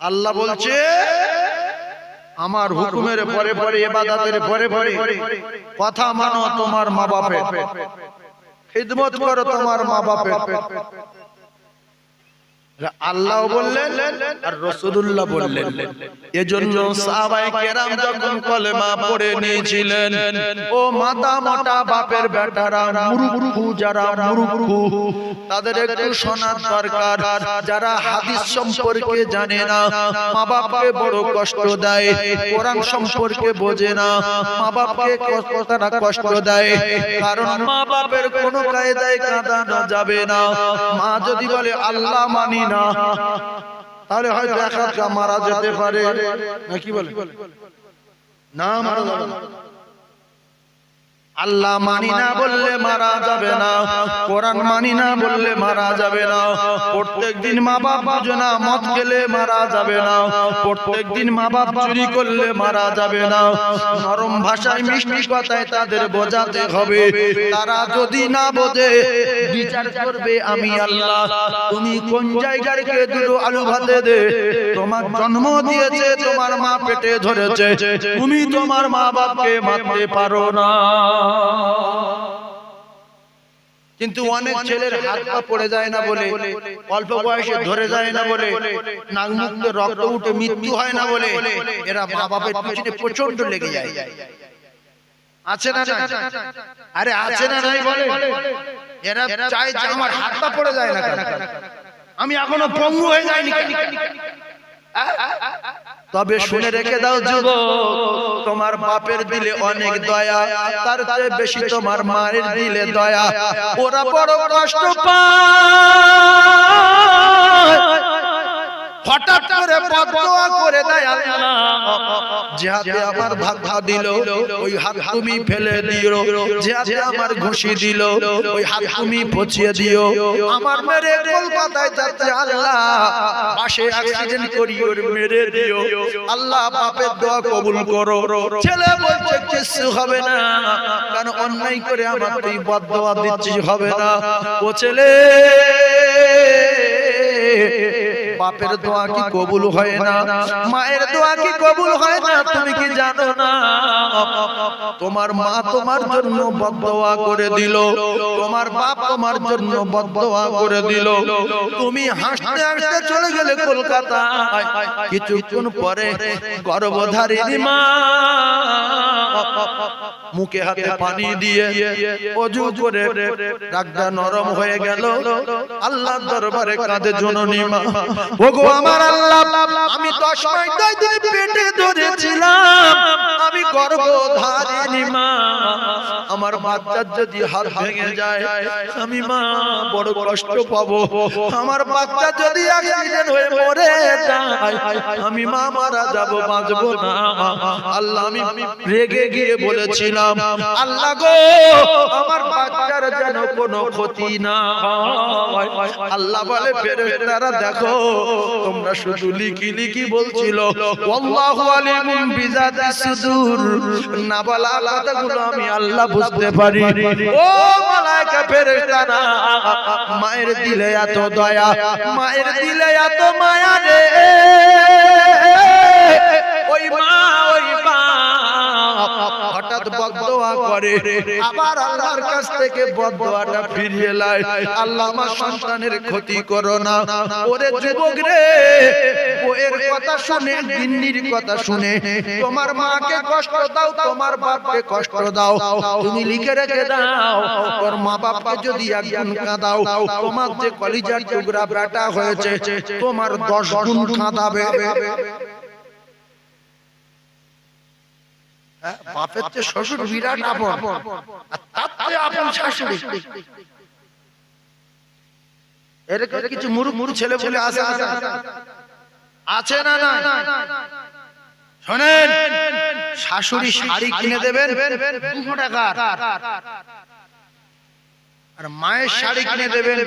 আল্লাহ বলছে আমার হুকুমের পরে পরে এবাদাতের পরে পরে কথা মানো তোমার মা বাপের খিদমত করো তোমার মা বাপের আল্লাহ বললেন আর রসুল্লাহ বললেন। এজন্য সাহাবায়ে কেরাম যখন কলেমা পড়ে নিয়েছিলেন ও মাতা মোটা বাপের বেটারা মুরুখু যারা মুরুখু তাদের একটু শোনার দরকার। যারা হাদিস সম্পর্কে জানে না মা বাপকে বড় কষ্ট দেয় কোরআন সম্পর্কে বোঝে না মা বাপকে কষ্ট দেয় কারণ মা বাপের কোনো কায়দায় কাঁদানো যাবে না। মা যদি বলে আল্লাহ মানি না। তাহলে হয়তো একা মারা যেতে পারে। না কি বলে? না মারা যাবে না। আল্লাহ মানি না বললে মারা যাবে না, কোরআন মানি না বললে মারা যাবে না প্রত্যেক দিন মা বাপ বুঝে না মদ খেলে মারা যাবে না প্রত্যেক দিন মা বাপ চুরি করলে মারা যাবে না, নরম ভাষায় মিষ্টি কথায় তাদের বোঝাতে হবে, তারা যদি না বোঝে, বিচার করবে আমি আল্লাহ, তুমি কোন জায়গার কে দুটো আলু ভাতে দে, তোমার জন্ম দিয়েছে, তোমার মা পেটে ধরেছে, তুমি তোমার মা বাপকে মারতে পারো না। কিন্তু অনেক ছেলের হাত পা পড়ে যায় না বলে অল্প বয়সে ধরে যায় না বলে নাক মুখ রক্ত উঠে মৃত্যু হয় না বলে এরা মা বাপের পিছনে প্রচণ্ড লেগে যায় আছে না? আরে আছে না নাই বলে এরা চায় যে আমার হাত পা পড়ে যায় না? আমি এখনও পঙ্গু হয়ে যাইনি? তবে শুনে রেখে দাও যুব তোমার বাপের দিলে অনেক দয়া, তার চেয়ে বেশি তোমার মায়ের দিলে দয়া। ওরা বড় কষ্ট পায়। হঠাৎ করে বদদোয়া করে দেয় আল্লাহ। যে হাতে আমার ভাগা দিল ওই হাত তুমি ফেলে দিও যে হাতে আমার ঘুষি দিল ওই হাত তুমি পচিয়ে দিও। আমার মেরে কলকাতায় যাচ্ছে আল্লাহ। পাশে অ্যাক্সিডেন্ট করি ওর মেরে দিও। আল্লাহ বাপের দোয়া কবুল করো। ছেলে বলছে কিছু হবে না। কারণ অন্যায় করে আমার তুই বদদোয়া দিচ্ছিস হবে না। ও ছেলে। বাপের দোয়া কি কবুল হয় না? মায়ের দোয়া কি কবুল হয় না? তুমি কি জানো না? তোমার মা তোমার জন্য বদদোয়া করে দিল। তোমার বাপ তোমার জন্য বদদোয়া করে দিল। তুমি হাসতে হাসতে চলে গেলে কলকাতা কিছুক্ষণ পরে গর্ভধারিণী মা মুখে হাতে পানি দিয়ে অজু করে রাগটা নরম হয়ে গেল। আল্লাহর দরবারে কাঁদে জননী মা। ওগো আমার আল্লাহ আমি দশ মাস দশ দিন পেটে ধরেছিলাম। আমি গর্ভধারিণী মা। আমার বাচ্চার যদি হাত ভেঙে যায় আমি মা বড় কষ্ট পাবো। আমার বাচ্চা যদি অ্যাক্সিডেন্ট হয়ে মরে যায় আমি মা মারা যাব বাঁচবো না। আল্লাহ আমি রেগে গিয়ে বলেছিলাম আল্লাহ গো, আমার বাচ্চার যেন কোনো ক্ষতি না আল্লাহ বলে, ফেরেশতারা, দেখো, তোমরা শুধু লিখি লিখি বলছিল আল্লাহু আলিমুম বিজাতি সুদূর। না বলা কথাগুলো আমি আল্লাহ বুঝতে পারি। ও মালায়েকা ফেরেশতারা, মায়ের দিলে এত দয়া, মায়ের দিলে এত মায়া রে। করে আবার আল্লাহর কাছ থেকে বদদোয়াটা ফিরিয়ে লাই। আল্লাহ আমার সন্তানের ক্ষতি করো না। ওরে যুবক রে, বউয়ের কথা শুনে, গিন্নির কথা শুনে, তোমার মাকে কষ্ট দাও, তোমার বাপকে কষ্ট দাও। তুমি লিখে রেখে দাও, তোর মা বাপকে যদি একজন কাঁদাও, তোমার যে কলিজার টুকরা বেটা হয়েছে, তোমার দশ গুণ কাঁদাবে হ্যাঁ, বাপের শ্বশুর বিরাট আপন। তার চেয়ে আপন শাশুড়ি। এরকম কিছু মুরু মুরু ছেলে বলে আছে? আছে না না শোনেন, শাশুড়ি শাড়ি কিনে দেবেন, দুশো টাকা আর মায়ের শাড়ি কিনে দেবেন,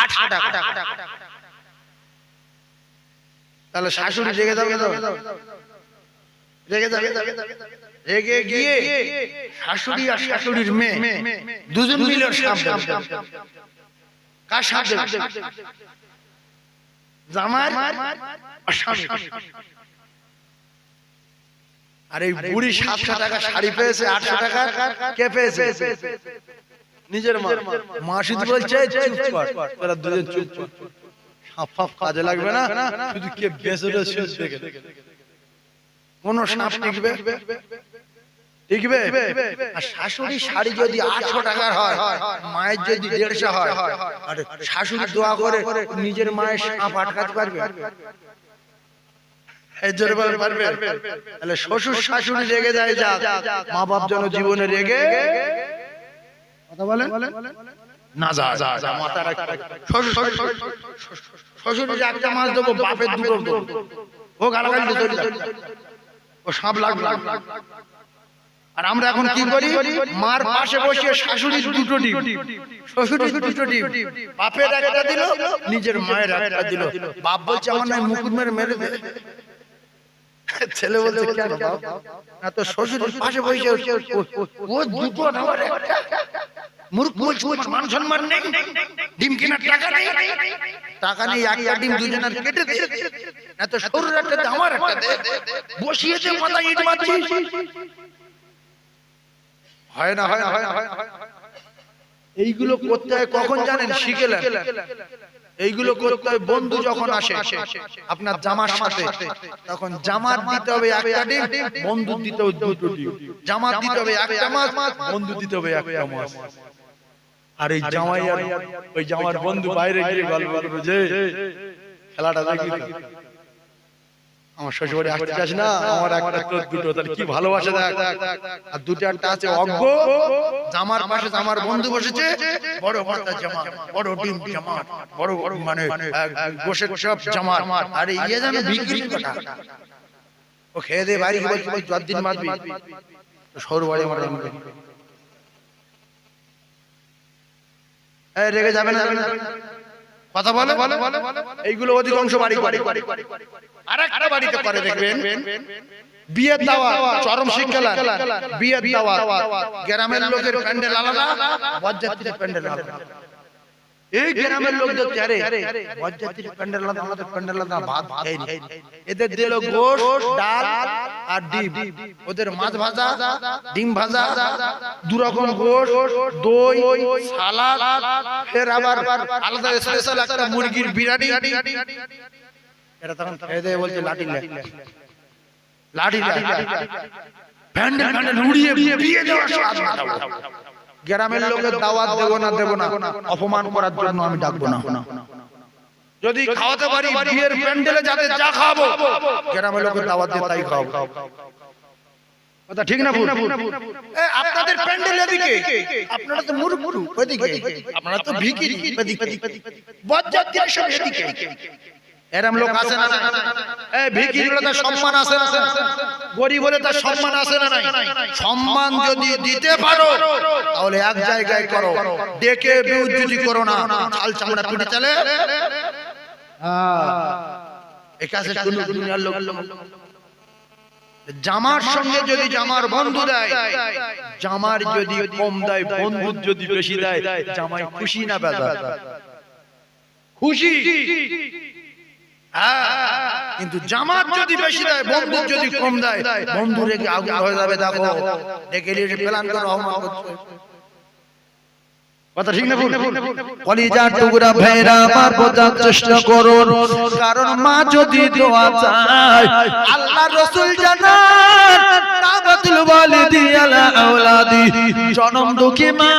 আটশো টাকা। তাহলে শাশুড়ি জেগে যাবে তো? রেগে গিয়ে শাশুড়ি আর শাশুড়ির মেয়ে দুজন মিলে দেবে? আর এই বুড়ি সাতশো টাকা শাড়ি পেয়েছে, আটশো টাকা কে পেয়েছে? নিজের মা। বলছে কাজে লাগবে না। শুধু কে কোন সাপ টিকবে। টিকবে। আর শাশুড়ি শাড়ি যদি আটশো টাকার হয় মায়ের যদি দেড়শো হয় আর শাশুড়ি দোয়া করে নিজের মায়ের সাপ আটকাতে পারবে। এই জোরে বলতে পারবে। তাহলে শ্বশুর শাশুড়ি রেগে যায় যা মা বাপ যেন জীবনে রেগে কথা বলেন না যা যা যা মাথা রাখ। শ্বশুর শ্বশুর শ্বশুর একটা মাছ দেবো বাপের দুটো ও গালাগালি মার পাশে বসে শাশুড়ি দুটো ডিম। শ্বশুরি দুটো নিজের মায়ের একটা দিল। মেরে মেরে ছেলে বলছে, কেন শ্বশুরের পাশে বসে ও- দুটো। মান সম্মান নেই। ডিম কেনার টাকা নেই। টাকা নেই ডিম দুজনের কেটে দে। এত সরুর একটা দে, একটা দে। বসিয়েছে মাথা ইট হয় না হয় না। এইগুলো করতে হয় কখন জানেন? শিখেলেন। এইগুলো করতে হয় বন্ধু যখন আসে আপনার জামার সাথে তখন জামার দিতে হবে একটা ডিম বন্ধু দিতে হবে দুটো ডিম। জামার দিতে হবে একটা মাছ বন্ধু দিতে হবে একটা মাছ। আর এই জামাই আর ওই জামার বন্ধু বাইরে গিয়ে গল্প করবে যে খেলাটা দেখি। আমার শ্বশুরবাড়ি আসতে চাস না? আমার একটা তোর দুটো তাহলে কি ভালোবাসে দেখ? আর দুটো একটা আছে অজ্ঞ জামার পাশে জামার বন্ধু বসেছে। বড় জামা বড় ডিম জামা বড় মানে গোসের সব জামা আরে ইয়ে জানো বিক্রি কথা ও খেয়ে দে বাড়ি কি বলছি? দিন মারবি সরু বাড়ি এই রেগে যাবে না। কথা বলে? এইগুলো অধিকাংশ বাড়ি করে। আর একটা বাড়িতে করে, দেখবেন। বিয়ের দাওয়া চরম শিক্ষা বিয়ের দাওয়া গ্রামের লোকের প্যান্ডেল আলাদা প্যান্ডেল আলাদা। এই গ্রামের লোক দেখছে আরে বরযাত্রীর প্যান্ডেল আলাদা প্যান্ডেল আলাদা ভাত খাইনি এদের দিল গোশ ডাল আর ডিম। ওদের মাছ ভাজা ডিম ভাজা দু রকম গোশ দই সালাদ ফের আবার আলাদা স্পেশাল একটা মুরগির বিরিয়ানি। এটা তখন খেয়ে দিয়ে বলছে লাঠি লাঠি লে। প্যান্ডেল প্যান্ডেল উড়িয়ে বিয়ে মাখাবো। গ্রামের লোকের দাওয়াত দেব না দেব না অপমান করার জন্য আমি ডাকবো না। যদি খাওয়াতে পারি বিয়ের প্যান্ডেলে যাতে যা খাব গ্রামের লোকের দাওয়াত দিয়ে তাই খাওয়াবো। কথা ঠিক না ভুল? আপনাদের প্যান্ডেল এদিকে। আপনারা তো মুরুগুরু ওদিকে। আপনারা তো ভিকিরি ওদিকে। সব এদিকে। এরম লোক আছে না এই ভিকিরি হলে তার সম্মান আছে না গরিব বলে তার সম্মান আছে না নাই? সম্মান যদি দিতে পারো তাহলে এক জায়গায় করো। ডেকে বিউজ্জুতি করো না চাল চামড়া পিটে চলে জামার সঙ্গে যদি জামার বন্ধু দেয় জামার যদি কম দেয় বন্ধু যদি বেশি দেয় জামাই খুশি না বেজা খুশি? হ্যাঁ, কিন্তু জামাত যদি বেশি দেয় বন্ধু যদি কম দেয়, বন্ধু রেখে আগুন হয়ে যাবে, দেখো। ডেকে নিয়ে প্ল্যান করো, অপমান করছে। কারণ মা যদি আল্লাহ রসুল আওলাদি, জনম দুঃখী মা।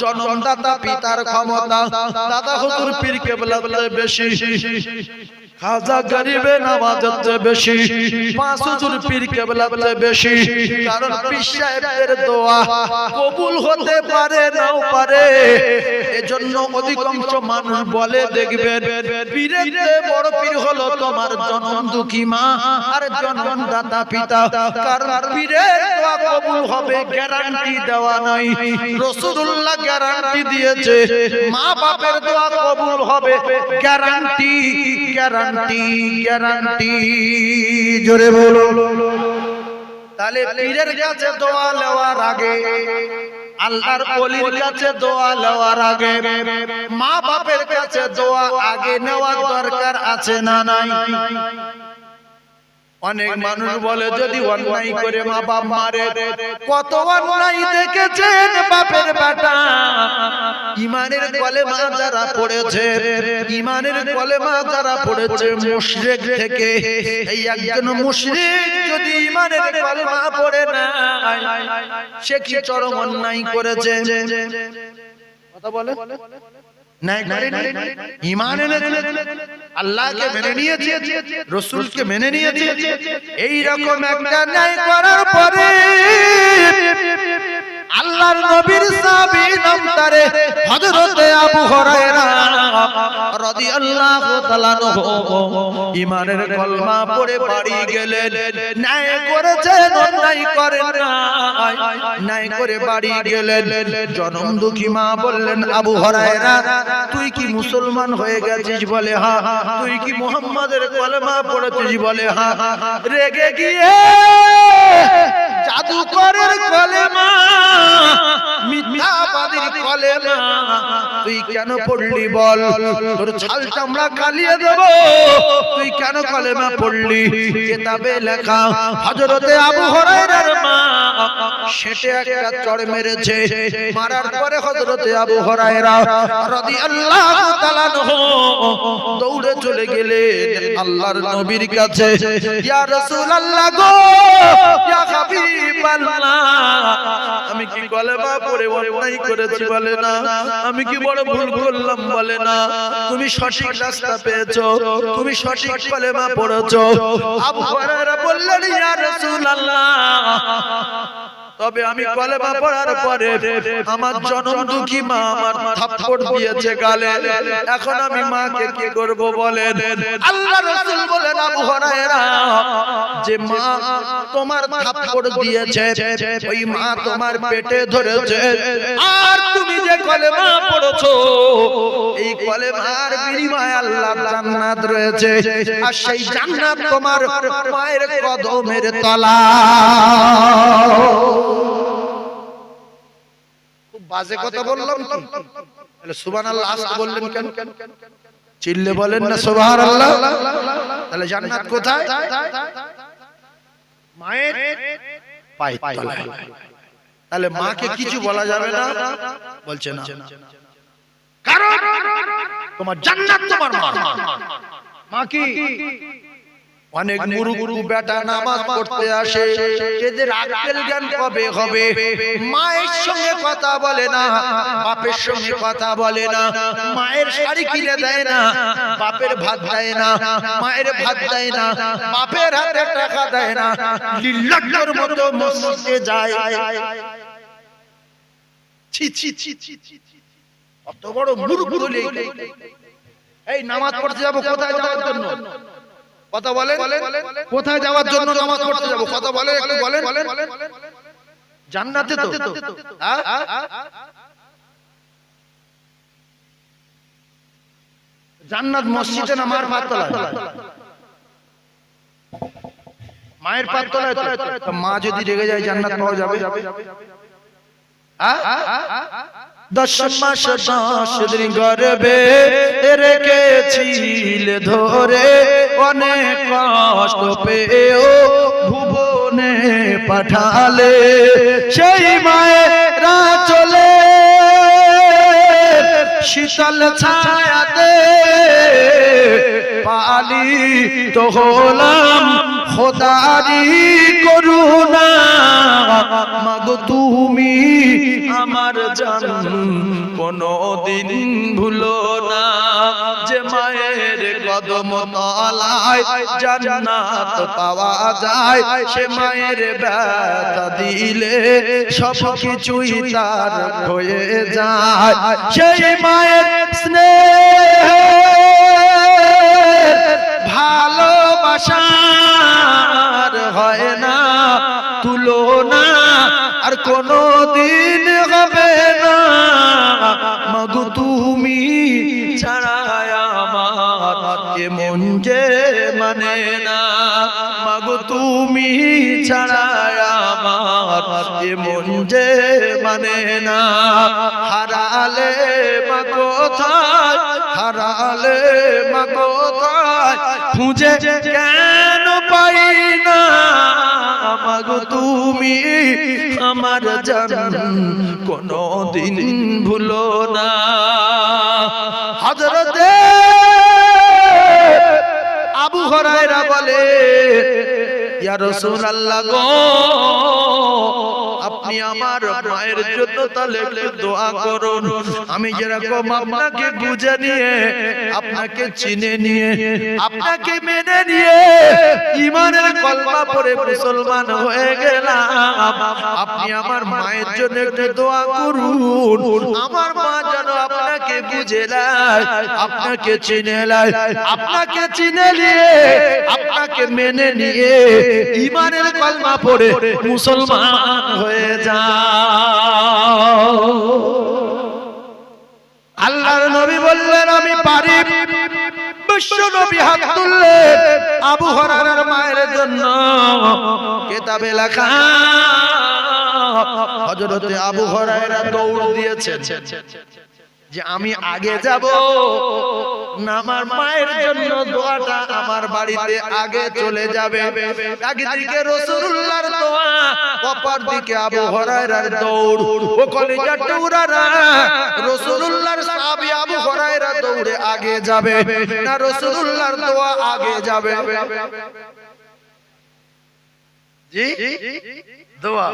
জন্মদাতা পিতার ক্ষমতা দাদা হুজুর পীর কেবলা বেশি। খাজা গরিবে নামাজের চেয়ে বেশি, পাঁচ হুজুর পীর কেবলার চেয়ে বেশি, কারণ পীর সাহেবের দোয়া কবুল হতে পারে নাও পারে। এজন্য অধিকাংশ মানুষ বলে, দেখবেন পীরের বড় পীর হলো তোমার জনম দুঃখী মা আর জনম দাতা পিতা, কারণ পীরের দোয়া কবুল হবে গ্যারান্টি দেওয়া নাই। রাসূলুল্লাহ গ্যারান্টি দিয়েছে মা বাপের দোয়া কবুল হবে গ্যারান্টি গ্যারান্টি গ্যারান্টি জোরে বলো। তাহলে পীরের কাছে দোয়া নেওয়ার আগে আল্লাহর ওলির কাছে দোয়া নেওয়ার আগে মা বাপের কাছে দোয়া আগে নেওয়ার দরকার আছে না নাই? অনেক মানুষ বলে যদি অন্যায় করে মা বাপ মারে কত অন্যায় দেখেছেন বাপের বেটা? ইমানের কলেমা যারা পড়েছে ইমানের কলেমা যারা পড়েছে মুশরিক থেকে এই একজন মুশরিক যদি ইমানের কলেমা পড়ে না সে কি চরম অন্যায় করেছে? কথা বলে? নাই করেনি। ঈমান এনেছে আল্লাহকে মেনে নিয়েছে রসুলকে মেনে নিয়েছে এই রকম একটা ন্যায় করার পরে আল্লাহর নবীর সাহাবী নাম তারে হযরতে আবু হুরায়রা রাদিয়াল্লাহু তাআলা ঈমানের কলমা পড়ে বাড়ি গেলেন। ন্যায় করেছেন, অন্যায় করেন নাই। ন্যায় করে বাড়ি গেলেন। জনম দুঃখী মা বললেন, আবু হুরায়রা, তুই কি মুসলমান হয়ে গেছিস? বলে হ্যাঁ তুই কি মুহাম্মাদের কলমা পড়েছিস? বলে হ্যাঁ রেগে গিয়ে জাদুকরের কলেমা, মিথ্যাবাদীর কলেমা। তুই কেন পড়লি বল? তোর ছাল চামড়া কালিয়ে দেব। তুই কেন কলেমা পড়লি? কিতাবে লেখা, হযরতে আবু হুরায়রার মা সেটে একটা চড় মেরেছে। মারার পরে হযরতে আবু হুরায়রা রাদিয়াল্লাহু তাআলা দৌড়ে চলে গেলে আল্লাহর নবীর কাছে। ইয়া রাসূলুল্লাহ গো, ইয়া হাবিবাল্লাহ আমি কি কলেমা পড়ে অন্যায় করেছি বলে না? আমি কি বড় ভুল করলাম বলে না? তুমি সঠিক রাস্তা পেয়েছ। তুমি সঠিক কলেমা পড়েছো। আবু হুরায়রা বললেন, ইয়া রাসূলুল্লাহ। তবে আমি কলেমা পড়ার পরে আমার জনম দুঃখী মা আমার থাপ্পড় দিয়েছে গালে। এখন আমি মাকে কি করব বলে আল্লাহ রাসূল বলেন, আবু হুরায়রা, যে মা তোমার থাপ্পড় দিয়েছে, ওই মা তোমার পেটে ধরেছে। আর তুমি যে কলেমা পড়েছো, এই কলেমার বিনিময়ে আল্লাহর জান্নাত রয়েছে। আর সেই জান্নাত তোমার মায়ের কদমের তলা। খুব বাজে কথা বললাম তাহলে সুবহানাল্লাহ আসতে বললেন কেন? চিল্লে বলেন না সুবহানাল্লাহ। তাহলে জান্নাত কোথায়? মায়ের পায়ের তলায়। তাহলে মাকে কিছু বলা যাবে না? বলছে না। কারণ তোমার জান্নাত তোমার মা। মা কি? অনেক মুরুগুরু বেটা নামাজ পড়তে আসে। এদের আক্কেল জ্ঞান কবে হবে? মায়ের সঙ্গে কথা বলে না। বাপের সঙ্গে কথা বলে না। মায়ের শাড়ি কিনে দেয় না। বাপের ভাত দেয় না। মায়ের ভাত দেয় না। বাপের হাতে টাকা দেয় না। লিল্লাহর মতো মসজিদে যায়। ছি ছি ছি ছি ছি। অত বড় মুরুখ হলে এই নামাজ পড়তে যাব কোথায় যাওয়ার জন্য? কথা বলেন কোথায় যাওয়ার জন্য নামাজ পড়তে যাব? কথা বলেন একটু বলেন। জান্নাতে তো? জান্নাত মসজিদে না মার পাতলায় মায়ের পাতলায় মা যদি রেগে যায় জান্নাত পাওয়া যাবে? হ্যাঁ? দশ মাস দশ দিন গর্বে রেখেছিল ধরে। অনেক কষ্ট পেয়েও ভুবনে পাঠালে। সেই মায়েরা চলে। শীতল ছায়াতে পালি তো হলাম খোদারি মাগো তুমি আমার জান কোনো দিন ভুলো না। যে মায়ের কদম তলায় জান্নাত পাওয়া যায়, সে মায়ের ব্যথা দিলে সব কিছুই তার হয়ে যায়। সেই মায়ের স্নেহ ভালোবাসার তুমি মন যে মানে না। মাগো, তুমি ছাড়া আমার এ মন যে মানে না। হারালে মা কোথায়? হারালে মা কোথায়? খুঁজে কেন পাই না। মাগো, তুমি আমার জান কোনো দিন ভুলো না। হজরতে হরায়রা বলে ইয়া রাসূলুল্লাহ গো আপনি আমার মায়ের জন্য তাহলে একটু দোয়া করুন। আমি যেরকম আপনাকে বুঝে নিয়ে আপনাকে চিনে নিয়ে আপনাকে মেনে নিয়ে ইমানের কলমা পড়ে মুসলমান হয়ে গেলাম। আপনি আমার মায়ের জন্য একটু দোয়া করুন। আমার মা যেন আপনাকে বুঝে নেয়, আপনাকে চিনে নেয়, আপনাকে চিনে নিয়ে, আপনাকে মেনে নিয়ে ইমানের কলমা পড়ে মুসলমান হয়ে যাও। আল্লাহর নবী বললেন, আমি পারি। বিশ্ব নবী হাত আবু হরার মায়ের জন্য। কেতাবে লেখা হযরতে আবু হরায়রা দৌড় দিয়েছেন যে আমি আগে যাব। না, আমার মায়ের জন্য দোয়াটা আমার বাড়িতে আগে চলে যাবে। একদিকে রাসূলুল্লাহর দোয়া, অপর দিকে আবু হুরায়রার দৌড়। ও কলিজার টুরারা রাসূলুল্লাহর সাহাবী আবু হুরায়রা দৌড়ে আগে যাবে। না, রাসূলুল্লাহর দোয়া আগে যাবে। জি? দোয়া।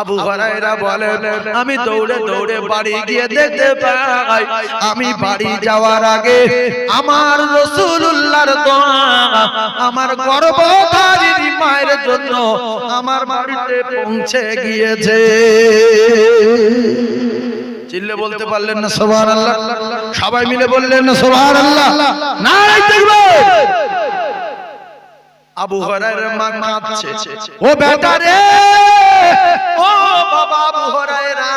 আবু হুরায়রা বলেন আমি দৌড়ে দৌড়ে বাড়ি গিয়ে দেখতে পাই আমি বাড়ি যাওয়ার আগে আমার রাসূলুল্লাহর দোয়া আমার গর্ভধারিণী মায়ের জন্য আমার বাড়িতে পৌঁছে গিয়েছে। চিল্লে বলতে পারলেন না সুবহানাল্লাহ। সবাই মিলে বললেন না সুবহানাল্লাহ। নারাই তাকবীর। আবু হরাইরা মা কাঁদছে ও বেটা রে! ও বাবা আবু হরাইরা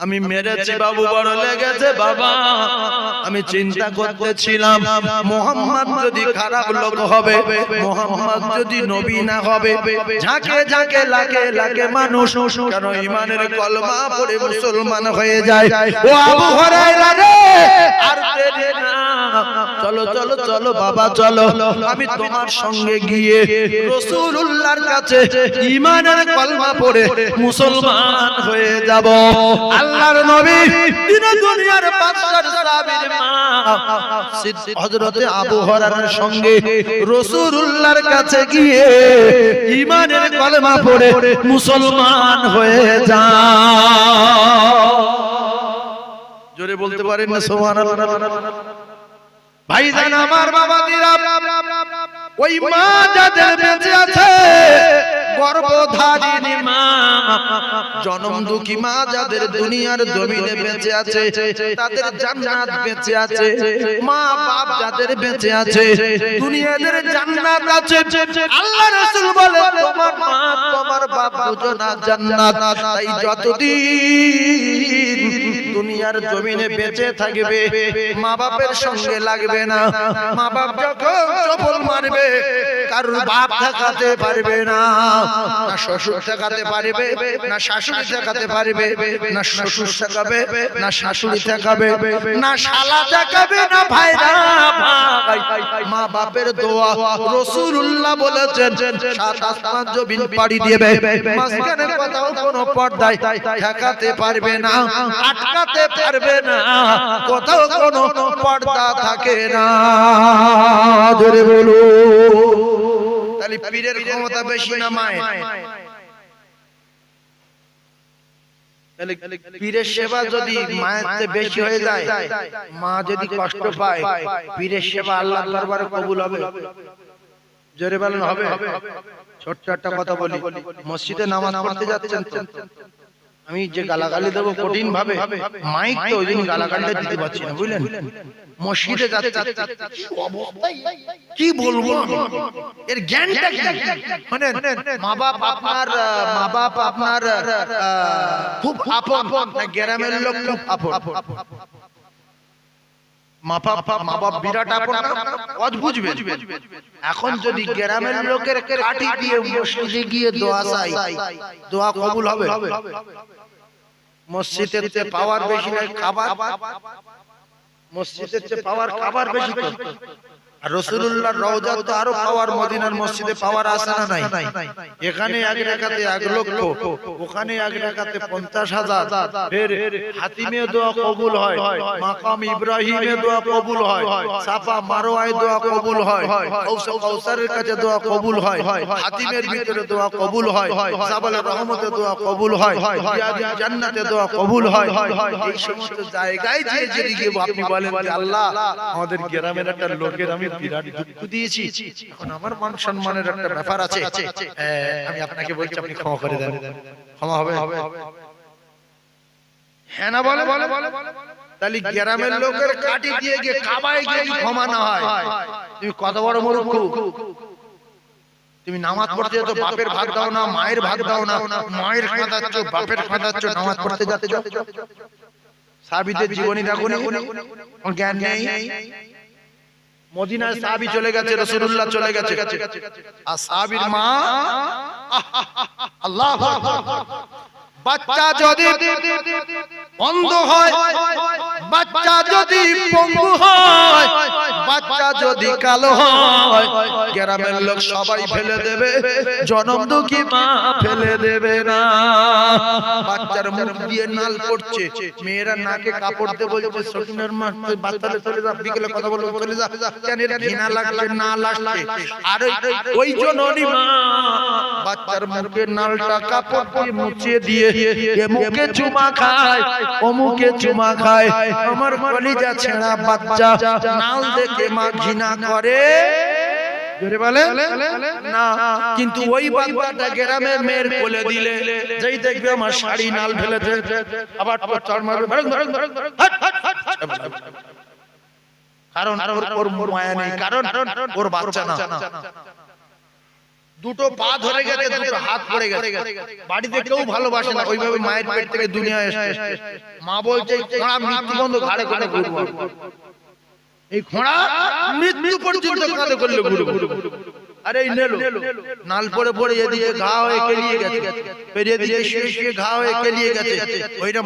আমি মেরেছি বাবু বড় লেগেছে বাবা। আমি চিন্তা করতেছিলাম মোহাম্মদ যদি খারাপ লোক হবে মোহাম্মদ যদি নবী না হবে ঝাঁকে ঝাঁকে লাগে লাগে মানুষ। কেন ইমানের কলমা পড়ে মুসলমান হয়ে যায়। ও আবু হরাইরা রে! আর দেরি না। চলো চলো চলো বাবা চলো আমি তোমার সঙ্গে গিয়ে রসুল্লাহর কাছে ইমানের কলমা পড়ে মুসলমান হয়ে যাব। আল্লাহর নবী। দিন দুনিয়ার বাদশার সাহাবীর মা। হযরতে আবু হুরায়রার সঙ্গে রাসূলুল্লাহর কাছে গিয়ে কলমা পড়ে মুসলমান হয়ে যাও জোরে বলতে পারেন না সুবহানাল্লাহ। ভাইজান আমার বাবা দিরা ওই মা যাদের বেঁচে আছে গর্ভধারিণী মা। জনম দুঃখী মা যাদের দুনিয়ার জমিনে বেঁচে আছে, তাদের জান্নাত বেঁচে আছে, মা বাপ যাদের বেঁচে আছে, দুনিয়াদের জান্নাত আছে। আল্লাহ রাসূল বলে, তোমার মা, তোমার বাপ দুজনা জান্নাত, তাই যতদিন দুনিয়ার জমিনে বেঁচে থাকবে মা বাপের সঙ্গে লাগবে না। মা বাপ যখন চপল মারবে কারোর বাপ ঠেকাতে পারবে না। না। শ্বশুর ঠেকাতে পারবে না শাশুড়ি ঠেকাতে পারবে না শ্বশুর ঠেকাবে না শাশুড়ি ঠেকাবে না শালা ঠেকাবে না ভাইরা ভাই। মা বাপের দোয়া রাসূলুল্লাহ বলেছেন সাত আসমান জমিন পাড়ি দিবে। মাঝখানে কোথাও কোনো পর্দায় ঠেকাতে পারবে না। আটকাতে পারবে না কোথাও কোনো পর্দা থাকে না। বলো তাহলে পীরের ক্ষমতা বেশি না মায়ের? পীরের সেবা যদি মায়ের বেশি হয়ে যায় মা যদি কষ্ট পায় পীরের সেবা আল্লাহর দরবারে কবুল হবে। জোরে বলেন হবে? ছোট্ট একটা কথা বলি মসজিদে নামাজ পড়তে যাচ্ছেন আমি যে গালাগালি দেবো কঠিন ভাবে মাইক তো ওই জন্য গালাগালিটা দিতে পারছি না বুঝলেন? মসজিদে যাচ্ছে। কি বলব? এর জ্ঞানটা কি? মানে মা বাপ আপনার মা বাপ আপনার খুব আপন গ্রামের লোক খুব আপন। মা বাপ বিরাট আপন? অজ এখন যদি গ্রামের লোকের কাটি দিয়ে মসজিদে গিয়ে দোয়া চাই, দোয়া কবুল হবে? মসজিদের চেয়ে পাওয়ার বেশি মসজিদের চেয়ে পাওয়ার খাবার বেশি আর রসুল্লাহ রওজা তো আরও পাওয়ার মদিনার মসজিদে পাওয়ার আসে নাই এখানে এক রেখাতে এক লক্ষ ওখানে এক রেখাতে পঞ্চাশ হাজার হাতিমে দোয়া কবুল হয় মাকাম ইব্রাহিমে দোয়া কবুল হয় সাফা মারোয়ায় দোয়া কবুল হয় কৌসারের কাছে দোয়া কবুল হয় হাতিমের ভিতরে দোয়া কবুল হয় জাবালে রহমতে দোয়া কবুল হয় জান্নাতে দোয়া কবুল হয় এই সমস্ত জায়গায় যে যেদিকে আপনি বলেন আল্লাহ আমাদের গ্রামের একটা লোকের আমি বিরাট দুঃখ দিয়েছি। এখন আমার মান সম্মানের একটা ব্যাপার আছে। আমি আপনাকে বলছি আপনি ক্ষমা করে দেন। ক্ষমা হবে? হ্যাঁ না বলে? তাহলে গ্রামের লোকের কাটি দিয়ে গিয়ে কাবায় গিয়ে ক্ষমা না হয় তুমি কত বড় মূর্খ? তুমি নামাজ পড়তে যাচ্ছ বাপের ভাগ দাও না মায়ের ভাগ দাও না মায়ের খাঁদাচ্ছ বাপের খাঁদাচ্ছ নামাজ পড়তে যাচ্ছ। সাবিদের জীবনী দেখো জ্ঞান নেই? মদিনায় সাহাবি চলে গেছে রসুল্লাহ চলে গেছে। আর সাহাবির মা? আল্লাহ বাচ্চা যদি অন্ধ হয় বাচ্চা যদি পঙ্গু হয়, বাচ্চা যদি কালো হয়, গ্রামের লোক সবাই ফেলে দেবে, জনম দুঃখী মা ফেলে দেবে না। বাচ্চার মুখ দিয়ে নাল পড়ছে, মেয়েরা নাকে কাপড় দিয়ে বলছে, সকিনের মা, তুই বাচ্চালে চলে যা, বিকেলে কথা বলব, চলে যা। কেন এর ঘৃণা লাগছে না লাগছে আর ওই- জননী মা বাচ্চার মুখে নালটা কাপড় দিয়ে মুছিয়ে দিয়ে এ মুখে চুমা খায় ও মুখে চুমা খায়। আমার কলিজা ছেঁড়া বাচ্চা নাল দেখে মা ঘৃণা করে। জোরে বলে? না কিন্তু ওই গ্রামের মেয়ের কোলে দিলে। যেই দেখবে আমার শাড়ি নাল ফেলেছে। আবার চড় মারবে। কারণ ওর মায়া নেই। কারণ ওর বাচ্চা না। দুটো পা ধরে গেছে দুটো হাত পড়ে গেছে। বাড়িতে কেউ ভালোবাসে না ওইভাবে মায়ের পেট থেকে দুনিয়া এসে মা বলছে ঘোড়া মৃত্যুবন্ধ ঘাড়ে করে ঘুরবো? এই ঘোড়া মৃত্যু পর্যন্ত কাঁধে করলে ঘুরবো? আরে এই নেলো নাল। পরে পরে এদিকে ঘা হয়ে কেলিয়ে গেছে। পেরিয়ে দিয়ে শুয়ে শুয়ে ঘা হয়ে কেলিয়ে গেছে। ওইরকম